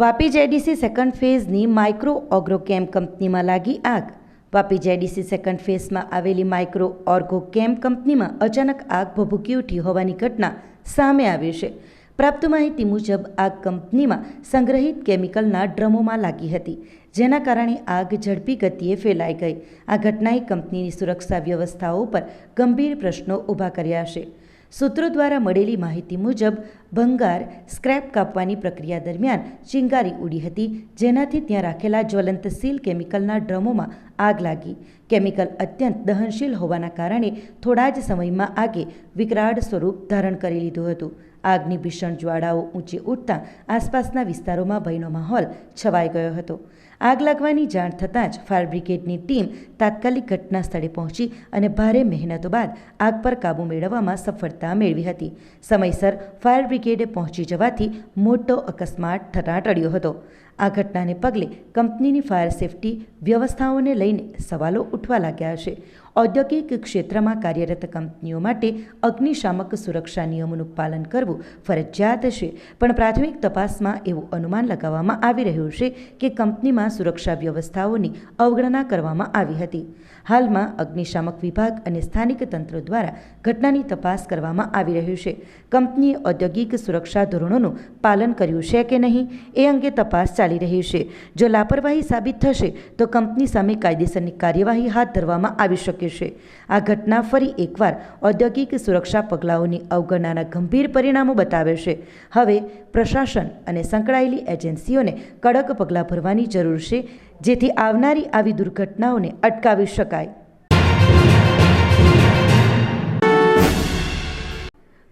Vapi JDC second ફેઝની micro ઓગ્રોકેમ કંપનીમાં લાગી આગ. વાપી જેડીસી સેકન્ડ ફેઝમાં આવેલી માઇક્રો ઓર્ગોકેમ કંપનીમાં અચાનક આગ ભભૂકી ઉઠી હોવાની ઘટના સામે આવી છે. પ્રાપ્ત માહિતી મુજબ, આગ કંપનીમાં સંગ્રહિત કેમિકલના ડ્રમોમાં લાગી હતી, જેના કારણે આગ ઝડપી ગતિએ ફેલાઈ ગઈ. આ ઘટનાએ કંપનીની સુરક્ષા વ્યવસ્થાઓ પર ગંભીર પ્રશ્નો ઊભા કર્યા છે. સૂત્રો દ્વારા મળેલી માહિતી મુજબ, ભંગાર સ્ક્રેપ કાપવાની પ્રક્રિયા દરમિયાન ચિંગારી ઉડી હતી, જેનાથી ત્યાં રાખેલા જ્વલંતશીલ કેમિકલના ડ્રમોમાં આગ લાગી. કેમિકલ અત્યંત દહનશીલ હોવાના કારણે થોડા જ સમયમાં આગે વિકરાળ સ્વરૂપ ધારણ કરી લીધું હતું. આગની ભીષણ જ્વાળાઓ ઊંચી ઉઠતા આસપાસના વિસ્તારોમાં ભયનો માહોલ છવાઈ ગયો હતો. આગ લાગવાની જાણ થતાં જ ફાયર બ્રિગેડની ટીમ તાત્કાલિક ઘટના સ્થળે પહોંચી અને ભારે મહેનતો બાદ આગ પર કાબૂ મેળવવામાં સફળતા મેળવી હતી. સમયસર ફાયર બ્રિગેડે પહોંચી જવાથી મોટો અકસ્માત થતાં ટળ્યો હતો. આ ઘટનાને પગલે કંપનીની ફાયર સેફટી વ્યવસ્થાઓને લઈને સવાલો ઉઠવા લાગ્યા છે. ઔદ્યોગિક ક્ષેત્રમાં કાર્યરત કંપનીઓ માટે અગ્નિશામક સુરક્ષા નિયમોનું પાલન કરવું ફરજિયાત છે. પણ પ્રાથમિક તપાસમાં એવું અનુમાન લગાવવામાં આવી રહ્યું છે કે કંપનીમાં સુરક્ષા વ્યવસ્થાઓની અવગણના કરવામાં આવી હતી. હાલમાં અગ્નિશામક વિભાગ અને સ્થાનિક તંત્ર દ્વારા ઘટનાની તપાસ કરવામાં આવી રહ્યું છે. કંપનીએ ઔદ્યોગિક સુરક્ષા ધોરણોનું પાલન કર્યું છે કે નહીં એ અંગે તપાસ ચાલી રહી છે. જો લાપરવાહી સાબિત થશે તો કંપની સામે કાયદેસરની કાર્યવાહી હાથ ધરવામાં આવી શકે છે. આ ઘટના ફરી એકવાર ઔદ્યોગિક સુરક્ષા પગલાઓની અવગણનાના ગંભીર પરિણામો બતાવે છે. હવે પ્રશાસન અને સંકળાયેલી એજન્સીઓને કડક પગલાં ભરવાની જરૂર છે, જેથી આવનારી આવી દુર્ઘટનાઓને અટકાવી શકાય.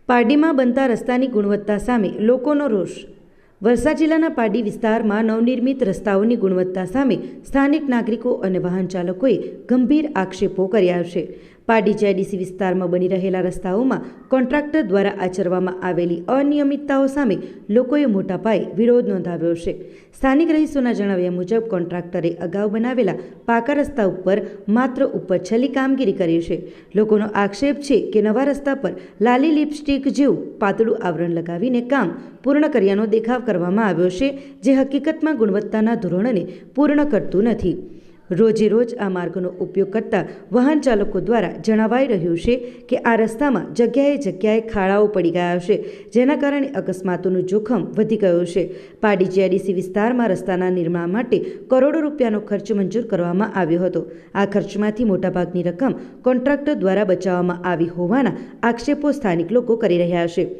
પારડીમાં બનતા રસ્તાની ગુણવત્તા સામે લોકોનો રોષ વલસાડ જિલ્લાના પાડી વિસ્તારમાં નવનિર્મિત રસ્તાઓની ગુણવત્તા સામે સ્થાનિક નાગરિકો અને વાહન ચાલકોએ ગંભીર આક્ષેપો કર્યા છે. પારડી જેડીસી વિસ્તારમાં બની રહેલા રસ્તાઓમાં કોન્ટ્રાક્ટર દ્વારા આચરવામાં આવેલી અનિયમિતતાઓ સામે લોકોએ મોટા પાયે વિરોધ નોંધાવ્યો છે. સ્થાનિક રહીશોના જણાવ્યા મુજબ, કોન્ટ્રાક્ટરે અગાઉ બનાવેલા પાકા રસ્તા ઉપર માત્ર ઉપર છેલ્લી કામગીરી કરી છે. લોકોનો આક્ષેપ છે કે નવા રસ્તા પર લાલી લિપસ્ટિક જેવું પાતળું આવરણ લગાવીને કામ પૂર્ણ કર્યાનો દેખાવ કરવામાં આવ્યો છે, જે હકીકતમાં ગુણવત્તાના ધોરણને પૂર્ણ કરતું નથી. રોજે રોજ આ માર્ગનો ઉપયોગ કરતા વાહન ચાલકો દ્વારા જણાવાઈ રહ્યું છે કે આ રસ્તામાં જગ્યાએ જગ્યાએ ખાડાઓ પડી ગયા છે, જેના કારણે અકસ્માતોનું જોખમ વધી ગયું છે. પાડી જીઆઈડીસી વિસ્તારમાં રસ્તાના નિર્માણ માટે કરોડો રૂપિયાનો ખર્ચ મંજૂર કરવામાં આવ્યો હતો. આ ખર્ચમાંથી મોટાભાગની રકમ કોન્ટ્રાક્ટર દ્વારા બચાવવામાં આવી હોવાના આક્ષેપો સ્થાનિક લોકો કરી રહ્યા છે.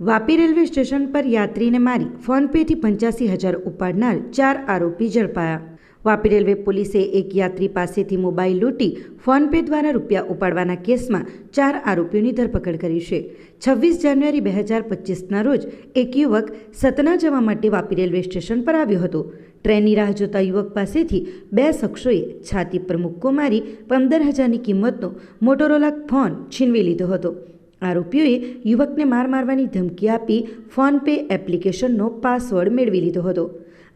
વાપી રેલવે સ્ટેશન પર યાત્રીને મારી ફોનપેથી પંચ્યાસી હજાર ઉપાડનાર ચાર આરોપી ઝડપાયા. વાપી રેલવે પોલીસે એક યાત્રી પાસેથી મોબાઈલ લૂંટી ફોનપે દ્વારા રૂપિયા ઉપાડવાના કેસમાં ચાર આરોપીઓની ધરપકડ કરી છે. છવ્વીસ જાન્યુઆરી બે હજાર પચીસના રોજ એક યુવક સતના જવા માટે વાપી રેલવે સ્ટેશન પર આવ્યો હતો. ટ્રેનની રાહ જોતા યુવક પાસેથી બે શખ્સોએ છાતી પર મુક્કો મારી પંદર હજારની કિંમતનો મોટોરોલા ફોન છીનવી લીધો હતો. આરોપીઓએ યુવકને માર મારવાની ધમકી આપી ફોનપે એપ્લિકેશનનો પાસવર્ડ મેળવી લીધો હતો.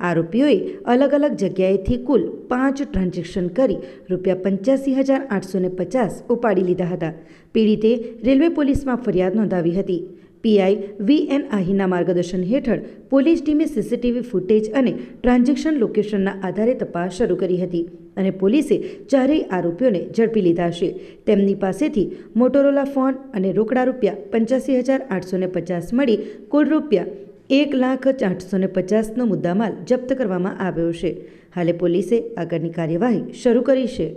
આરોપીઓએ અલગ અલગ જગ્યાએથી કુલ પાંચ ટ્રાન્ઝેક્શન કરી રૂપિયા પંચ્યાસી હજાર આઠસો પચાસ ઉપાડી લીધા હતા. પીડિતે રેલવે પોલીસમાં ફરિયાદ નોંધાવી હતી. પીઆઈ વી એન આહીના માર્ગદર્શન હેઠળ પોલીસ ટીમે સીસીટીવી ફૂટેજ અને ટ્રાન્ઝેક્શન લોકેશનના આધારે તપાસ શરૂ કરી હતી અને પોલીસે ચારેય આરોપીઓને ઝડપી લીધા છે. તેમની પાસેથી મોટોરોલા ફોન અને રોકડા રૂપિયા પંચ્યાસી હજાર આઠસો પચાસ મળી કુલ રૂપિયા એક લાખ આઠસો ને પચાસનો મુદ્દામાલ જપ્ત કરવામાં આવ્યો છે. હાલે પોલીસે આગળની કાર્યવાહી શરૂ કરી છે.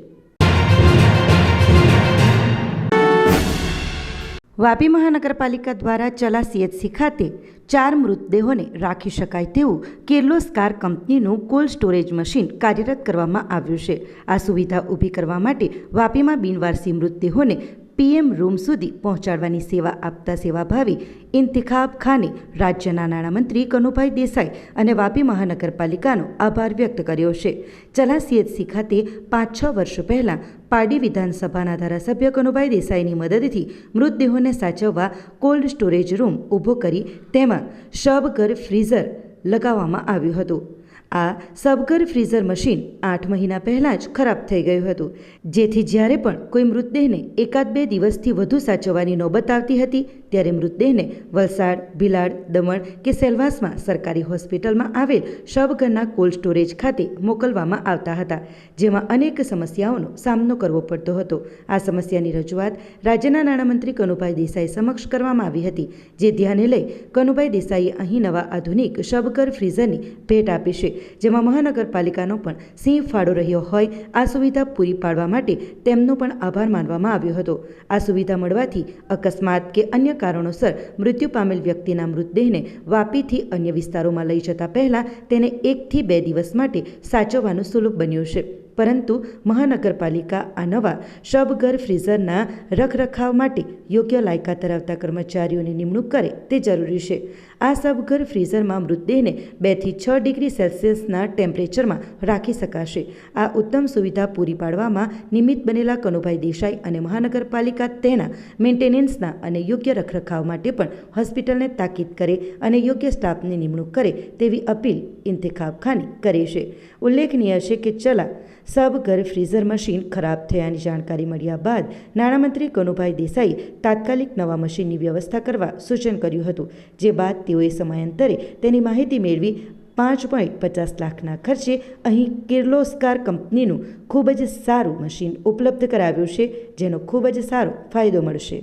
વાપી મહાનગરપાલિકા દ્વારા ચલા સીએચસી ખાતે ચાર મૃતદેહોને રાખી શકાય તેવું કિર્લોસ્કાર કંપનીનું કોલ્ડ સ્ટોરેજ મશીન કાર્યરત કરવામાં આવ્યું છે. આ સુવિધા ઊભી કરવા માટે વાપીમાં બિનવારસી મૃતદેહોને પીએમ રૂમ સુધી પહોંચાડવાની સેવા આપતા સેવાભાવી ઇન્તિખાબ ખાને રાજ્યના નાણામંત્રી કનુભાઈ દેસાઈ અને વાપી મહાનગરપાલિકાનો આભાર વ્યક્ત કર્યો છે. ચલા સીએચસી ખાતે પાંચ છ વર્ષ પહેલાં પારડી વિધાનસભાના ધારાસભ્ય કનુભાઈ દેસાઈની મદદથી મૃતદેહોને સાચવવા કોલ્ડ સ્ટોરેજ રૂમ ઊભો કરી તેમાં શબગર ફ્રીઝર લગાવવામાં આવ્યું હતું. આ સબગર ફ્રીઝર મશીન આઠ મહિના પહેલાં જ ખરાબ થઈ ગયું હતું, જેથી જ્યારે પણ કોઈ મૃતદેહને એકાદ બે દિવસથી વધુ સાચવવાની નોબત આવતી હતી, ત્યારે મૃતદેહને વલસાડ, ભિલાડ, દમણ કે સેલવાસમાં સરકારી હોસ્પિટલમાં આવેલ શબઘરના કોલ્ડ સ્ટોરેજ ખાતે મોકલવામાં આવતા હતા, જેમાં અનેક સમસ્યાઓનો સામનો કરવો પડતો હતો. આ સમસ્યાની રજૂઆત રાજ્યના નાણામંત્રી કનુભાઈ દેસાઈ સમક્ષ કરવામાં આવી હતી, જે ધ્યાને લઈ કનુભાઈ દેસાઈએ અહીં નવા આધુનિક શબઘર ફ્રીઝરની ભેટ આપી છે. જેમાં મહાનગરપાલિકાનો પણ સિંહ ફાળો રહ્યો હોય, આ સુવિધા પૂરી પાડવા માટે તેમનો પણ આભાર માનવામાં આવ્યો હતો. આ સુવિધા મળવાથી અકસ્માત કે અન્ય કારણોસર મૃત્યુ પામેલ વ્યક્તિના મૃતદેહને વાપીથી અન્ય વિસ્તારોમાં લઈ જતા પહેલાં તેને એકથી બે દિવસ માટે સાચવવાનું સુલભ બન્યું છે. પરંતુ મહાનગરપાલિકા આ નવા શબઘર ફ્રીઝરના રખરખાવ માટે યોગ્ય લાયકાત ધરાવતા કર્મચારીઓની નિમણૂક કરે તે જરૂરી છે. આ શબઘર ફ્રીઝરમાં મૃતદેહને બેથી છ ડિગ્રી સેલ્સિયસના ટેમ્પરેચરમાં રાખી શકાશે. આ ઉત્તમ સુવિધા પૂરી પાડવામાં નિમિત્ત બનેલા કનુભાઈ દેસાઈ અને મહાનગરપાલિકા તેના મેન્ટેનન્સના અને યોગ્ય રખરખાવ માટે પણ હોસ્પિટલને તાકીદ કરે અને યોગ્ય સ્ટાફની નિમણૂક કરે તેવી અપીલ ઇન્તેખાબ ખાની કરે છે. ઉલ્લેખનીય છે કે, ચલા સબગર ફ્રીઝર મશીન ખરાબ થયાની જાણકારી મળ્યા બાદ નાણામંત્રી કનુભાઈ દેસાઈએ તાત્કાલિક નવા મશીનની વ્યવસ્થા કરવા સૂચન કર્યું હતું, જે બાદ તેઓએ સમયાંતરે તેની માહિતી મેળવી પાંચ પોઈન્ટ પચાસ લાખના ખર્ચે અહીં કિર્લોસ્કાર કંપનીનું ખૂબ જ સારું મશીન ઉપલબ્ધ કરાવ્યું છે, જેનો ખૂબ જ સારો ફાયદો મળશે.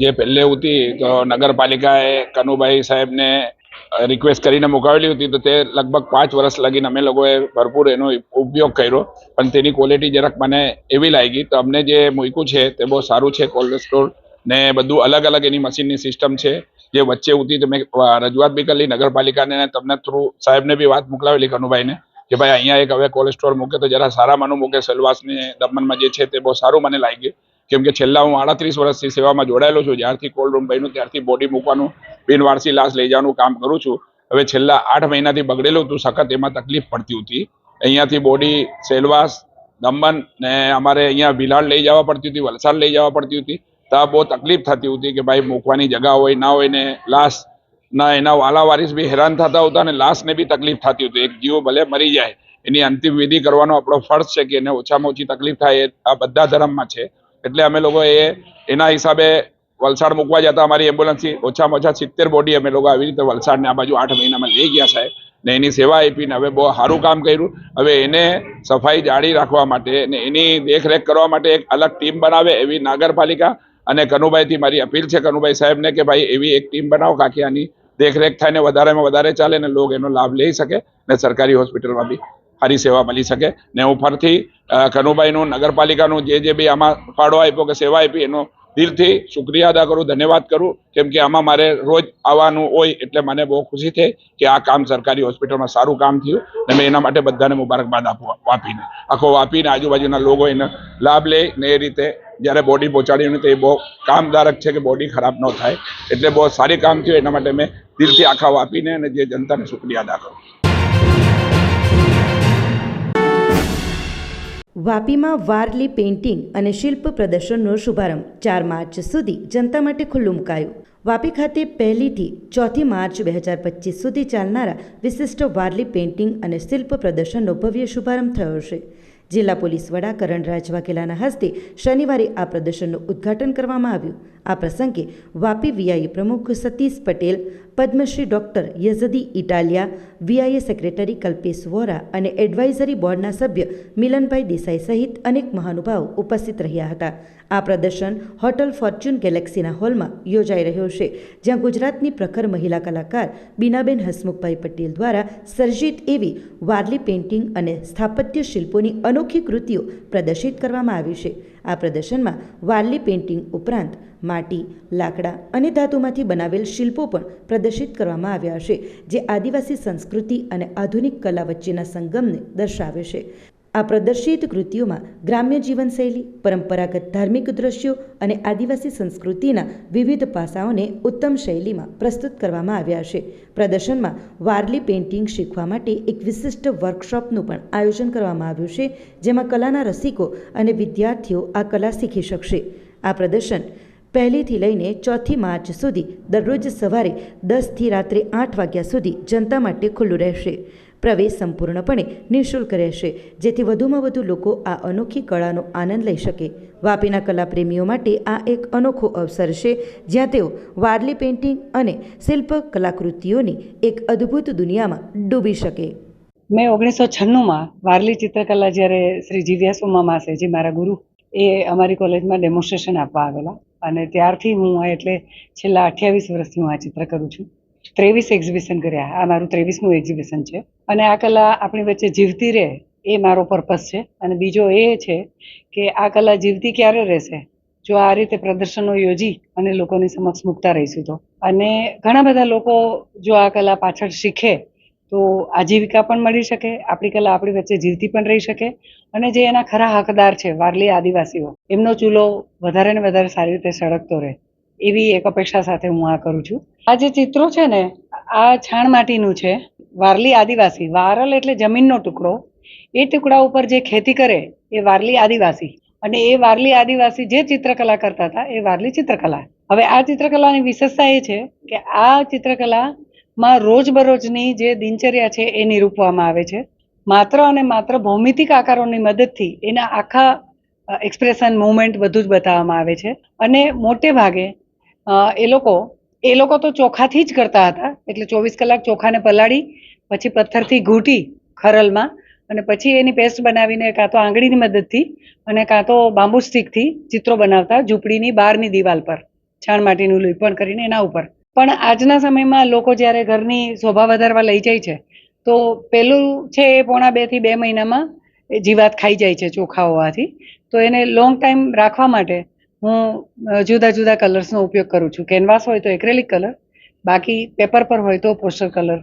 જે પહેલે હતી તો નગરપાલિકાએ કનુભાઈ સાહેબને રિક્વેસ્ટ કરીને મુકાવેલી હતી તો તે લગભગ પાંચ વર્ષ લગીને અમે લોકોએ ભરપૂર એનો ઉપયોગ કર્યો. પણ તેની ક્વોલિટી જરાક મને એવી લાગી તો અમને જે મૂક્યું છે તે બહુ સારું છે કોલ્ડ ને બધું અલગ અલગ એની મશીનની સિસ્ટમ છે. જે વચ્ચે ઉતી તો મેં રજૂઆત બી કરી નગરપાલિકાને તમને થ્રુ સાહેબને બી વાત મોકલાવેલી કનુભાઈને કે ભાઈ અહીંયા એક હવે કોલ્ડ સ્ટોર મૂકે તો જરા સારામાંનું મૂકે સેલવાસને દમણમાં જે છે તે બહુ સારું મને લાગ્યું. કેમ કે છેલ્લા હું આડત્રીસ વર્ષથી સેવામાં જોડાયેલો છું. જ્યારથી કોલ્ડ રૂમ બન્યું ત્યારથી બોડી મૂકવાનું બિનવારસી લાશ લઈ જવાનું કામ કરું છું. હવે છેલ્લા આઠ મહિનાથી બગડેલું હતું, સખત એમાં તકલીફ પડતી હતી. અહીંયાથી બોડી સેલવાસ દમણ ને અમારે અહીંયા ભિલાડ લઈ જવા પડતી હતી, વલસાડ લઈ જવા પડતી હતી. ત્યાં બહુ તકલીફ થતી હતી કે ભાઈ મૂકવાની જગા હોય, ના હોય ને લાશ, ના એના વાલા વારીસ બી હેરાન થતા હતા અને લાશને બી તકલીફ થતી હતી. એક જીવો ભલે મરી જાય, એની અંતિમ વિધિ કરવાનો આપણો ફર્જ છે કે એને ઓછામાં ઓછી તકલીફ થાય આ બધા ધર્મમાં છે. એટલે અમે લોકો એ એના હિસાબે વલસાડ મૂકવા જતા અમારી એમ્બ્યુલન્સથી ઓછામાં ઓછા સિત્તેર બોડી અમે લોકો આવી રીતે વલસાડને આ બાજુ આઠ મહિનામાં લઈ ગયા સાહેબ. ને એની સેવા આપીને હવે બહુ સારું કામ કર્યું. હવે એને સફાઈ જાળી રાખવા માટે ને એની દેખરેખ કરવા માટે એક અલગ ટીમ બનાવે એવી નગરપાલિકા અને કનુભાઈથી મારી અપીલ છે કનુભાઈ સાહેબને કે ભાઈ એવી એક ટીમ બનાવો કાકી આની દેખરેખ થાય ને વધારેમાં વધારે ચાલે ને લોકો એનો લાભ લઈ શકે ને સરકારી હોસ્પિટલમાં બી સારી સેવા મળી શકે. ને હું ફરીથી કનુભાઈનું નગરપાલિકાનું જે જે બી આમાં ફાળો આપ્યો કે સેવા આપી એનો દિલથી શુક્રિયા અદા કરું, ધન્યવાદ કરું, કેમ કે આમાં મારે રોજ આવવાનું હોય એટલે મને બહુ ખુશી થઈ કે આ કામ સરકારી હોસ્પિટલમાં સારું કામ થયું અને મેં એના માટે બધાને મુબારકબાદ આપવા વાપીને આખો વાપીને આજુબાજુના લોકો એને લાભ લે ને એ રીતે જ્યારે બોડી પહોંચાડી ને તો એ બહુ કામદારક છે કે બોડી ખરાબ ન થાય. એટલે બહુ સારી કામ થયું, એના માટે મેં દિલથી આખા વાપીને અને જે જનતાને શુક્રિયા અદા કરું. વાપીમાં વારલી પેઇન્ટિંગ અને શિલ્પ પ્રદર્શનનો શુભારંભ ચાર માર્ચ સુધી જનતા માટે ખુલ્લું મુકાયું. વાપી ખાતે પહેલીથી ચોથી માર્ચ બે હજાર પચીસ સુધી ચાલનારા વિશિષ્ટ વારલી પેઇન્ટિંગ અને શિલ્પ પ્રદર્શનનો ભવ્ય શુભારંભ થયો છે. જિલ્લા પોલીસ વડા કરણરાજ વાઘેલાના હસ્તે શનિવારે આ પ્રદર્શનનું ઉદ્ઘાટન કરવામાં આવ્યું. આ પ્રસંગે વાપી વીઆઈ પ્રમુખ Satish Patel Padmashri doctor Yazdi Italia VIA secretary Kalpesh Vora અને એડવાઇઝરી બોર્ડના સભ્ય મિલનભાઈ દેસાઈ સહિત અનેક મહાનુભાવ ઉપસ્થિત રહ્યા હતા. આ પ્રદર્શન હોટલ ફોર્ચ્યુન ગેલેક્સીના હોલમાં યોજાઈ રહ્યો છે, જ્યાં ગુજરાતની પ્રખર મહિલા કલાકાર બીનાબેન હસમુખભાઈ પટેલ દ્વારા સર્જિત એવી વારલી પેઇન્ટિંગ અને સ્થાપત્ય શિલ્પોની અનોખી કૃતિઓ પ્રદર્શિત કરવામાં આવી છે. આ પ્રદર્શનમાં વારલી પેઇન્ટિંગ ઉપરાંત માટી, લાકડા અને ધાતુમાંથી બનાવેલ શિલ્પો પણ પ્રદર્શિત કરવામાં આવ્યા છે, જે આદિવાસી સંસ્કૃતિ અને આધુનિક કલા વચ્ચેના સંગમને દર્શાવે છે. આ પ્રદર્શિત કૃતિઓમાં ગ્રામ્ય જીવનશૈલી, પરંપરાગત ધાર્મિક દ્રશ્યો અને આદિવાસી સંસ્કૃતિના વિવિધ પાસાઓને ઉત્તમ શૈલીમાં પ્રસ્તુત કરવામાં આવ્યા છે. પ્રદર્શનમાં વારલી પેઇન્ટિંગ શીખવા માટે એક વિશિષ્ટ વર્કશોપનું પણ આયોજન કરવામાં આવ્યું છે, જેમાં કલાના રસિકો અને વિદ્યાર્થીઓ આ કલા શીખી શકશે. આ પ્રદર્શન પહેલીથી લઈને ચોથી માર્ચ સુધી દરરોજ સવારે દસથી રાત્રે આઠ વાગ્યા સુધી જનતા માટે ખુલ્લું રહેશે. પ્રવેશ સંપૂર્ણપણે નિઃશુલ્ક રહેશે, જેથી વધુમાં વધુ લોકો આ અનોખી કળાનો આનંદ લઈ શકે. વાપીના કલાપ્રેમીઓ માટે આ એક અનોખો અવસર છે, જ્યાં તેઓ વારલી પેઇન્ટિંગ અને શિલ્પ કલાકૃતિઓની એક અદ્ભુત દુનિયામાં ડૂબી શકે. મેં ઓગણીસો છન્નુંમાં વારલી ચિત્રકલા જ્યારે શ્રી જીવ્યાસ ઉમા માસે જે મારા ગુરુ, એ અમારી કોલેજમાં ડેમોન્સ્ટ્રેશન આપવા આવેલા. અને ત્યારથી હું એટલે છેલ્લા અઠ્યાવીસ વર્ષથી હું આ ચિત્ર કરું છું. ત્રેવીસ એક્ઝિબિશન કર્યા. આ મારું ત્રેવીસમું એક્ઝિબિશન છે. અને આ કલા આપણી વચ્ચે જીવતી રહે એ મારો પર્પસ છે. અને બીજો એ છે કે આ કલા જીવતી ક્યારે રહેશે? જો આ રીતે પ્રદર્શનો યોજી અને લોકોની સમક્ષ મૂકતા રહીશું તો. અને ઘણા બધા લોકો જો આ કલા પાછળ શીખે તો આજીવિકા પણ મળી શકે, આપણી કલા આપણી વચ્ચે જીવતી પણ રહી શકે અને જે એના ખરા હકદાર છે, વારલી આદિવાસીઓ, એમનો ચૂલો વધારે ને વધારે સારી રીતે સળગતો રહે, એવી એક અપેક્ષા સાથે હું આ કરું છું. આ જે ચિત્રો છે ને, આ છાણ માટીનું છે, વારલી આદિવાસી, વારલ એટલે જમીનનો ટુકડો, એ ટુકડા ઉપર જે ખેતી કરે, એ વારલી આદિવાસી અને એ વારલી આદિવાસી જે ચિત્રકલા કરતા હતા, એ વારલી ચિત્રકલા. હવે આ ચિત્રકલાની વિશેષતા એ છે કે આ ચિત્રકલામાં રોજબરોજની જે દિનચર્યા છે એ નિરૂપવામાં આવે છે. માત્ર અને માત્ર ભૌમિતિક આકારોની મદદથી એના આખા એક્સપ્રેશન મુવમેન્ટ બધું જ બતાવવામાં આવે છે. અને મોટે ભાગે એ લોકો એ લોકો તો ચોખાથી જ કરતા હતા. એટલે ચોવીસ કલાક ચોખાને પલાળી, પછી પથ્થરથી ઘૂંટી ખરલમાં અને પછી એની પેસ્ટ બનાવીને કાં તો આંગળીની મદદથી અને કાં તો બાંબુ સ્ટિકથી ચિત્રો બનાવતા ઝૂંપડીની બહારની દિવાલ પર, છાણ માટીનું લીપણ કરીને એના ઉપર. પણ આજના સમયમાં લોકો જ્યારે ઘરની શોભા વધારવા લઈ જાય છે, તો પેલું છે એ પોણા બેથી બે મહિનામાં જીવાત ખાઈ જાય છે ચોખા હોવાથી તો એને લોંગ ટાઈમ રાખવા માટે હું જુદા જુદા કલર્સનો ઉપયોગ કરું છું. કેનવાસ હોય તો એક્રેલિક કલર બાકી પેપર પર હોય તો પોસ્ટર કલર